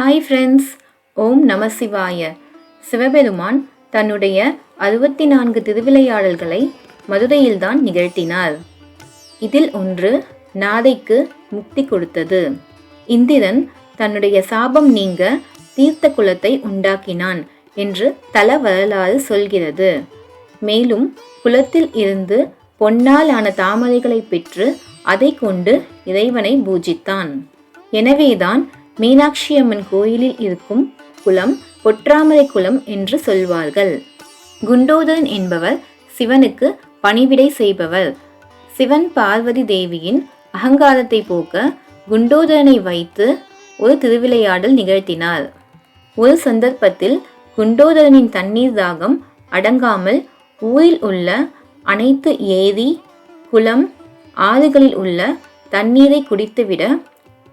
Hi friends ஓம் நம சிவாய. சிவபெருமான் தன்னுடைய அறுபத்தி நான்கு திருவிளையாடல்களை மதுரையில்தான் நிகழ்த்தினார். இதில் ஒன்று நாதைக்கு முக்தி கொடுத்தது. இந்திரன் தன்னுடைய சாபம் நீங்க தீர்த்த குலத்தை உண்டாக்கினான் என்று தல வரலாறு சொல்கிறது. மேலும் குலத்தில் இருந்து பொன்னால் ஆன தாமரைகளை பெற்று அதை கொண்டு இறைவனை பூஜித்தான். எனவேதான் மீனாட்சி அம்மன் கோயிலில் இருக்கும் குளம் பொற்றாமரை குளம் என்று சொல்வார்கள். குண்டோதரன் என்பவர் சிவனுக்கு பணிவிடை செய்பவர். சிவன் பார்வதி தேவியின் அகங்காரத்தை போக்க குண்டோதரனை வைத்து ஒரு திருவிளையாடல் நிகழ்த்தினார். ஒரு சந்தர்ப்பத்தில் குண்டோதரனின் தண்ணீர் தாகம் அடங்காமல் ஊரில் உள்ள அனைத்து ஏரி குளம் ஆறுகளில் உள்ள தண்ணீரை குடித்துவிட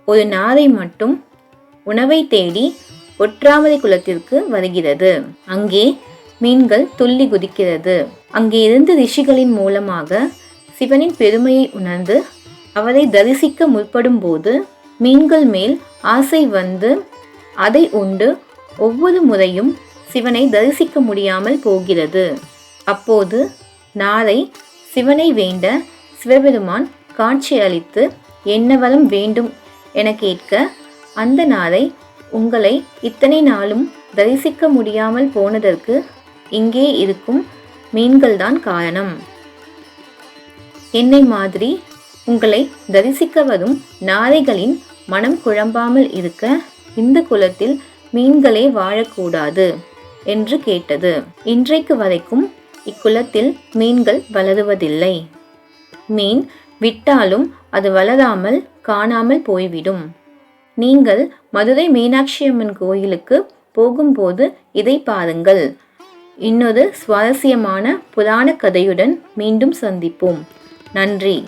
ஒரு நாரை மட்டும் உணவை தேடி ஒற்றாமரை குளத்திற்கு வருகிறது. அங்கே மீன்கள் துள்ளி குதிக்கிறது. அங்கே இருந்து ரிஷிகளின் மூலமாக சிவனின் பெருமையை உணர்ந்து அவரை தரிசிக்க முற்படும் போது மீன்கள் மேல் ஆசை வந்து அதை உண்டு. ஒவ்வொரு முறையும் சிவனை தரிசிக்க முடியாமல் போகிறது. அப்போது நாரை சிவனை வேண்ட சிவபெருமான் காட்சி அளித்து என்ன வரம் வேண்டும்? என கேட்க அந்த நாரை உங்களை இத்தனை நாளும் தரிசிக்க முடியாமல் போனதற்கு இங்கே இருக்கும் மீன்கள்தான் காரணம். என்னை மாதிரி உங்களை தரிசிக்க வரும் நாரைகளின் மனம் குழம்பாமல் இருக்க இந்த குலத்தில் மீன்களே வாழக்கூடாது என்று கேட்டது. இன்றைக்கு வரைக்கும் இக்குலத்தில் மீன்கள் வளருவதில்லை. மீன் விட்டாலும் அது வளராமல் காணாமல் போய்விடும். நீங்கள் மதுரை மீனாட்சி அம்மன் கோயிலுக்கு போகும்போது இதை பாருங்கள். இன்னொரு சுவாரஸ்யமான புராண கதையுடன் மீண்டும் சந்திப்போம். நன்றி.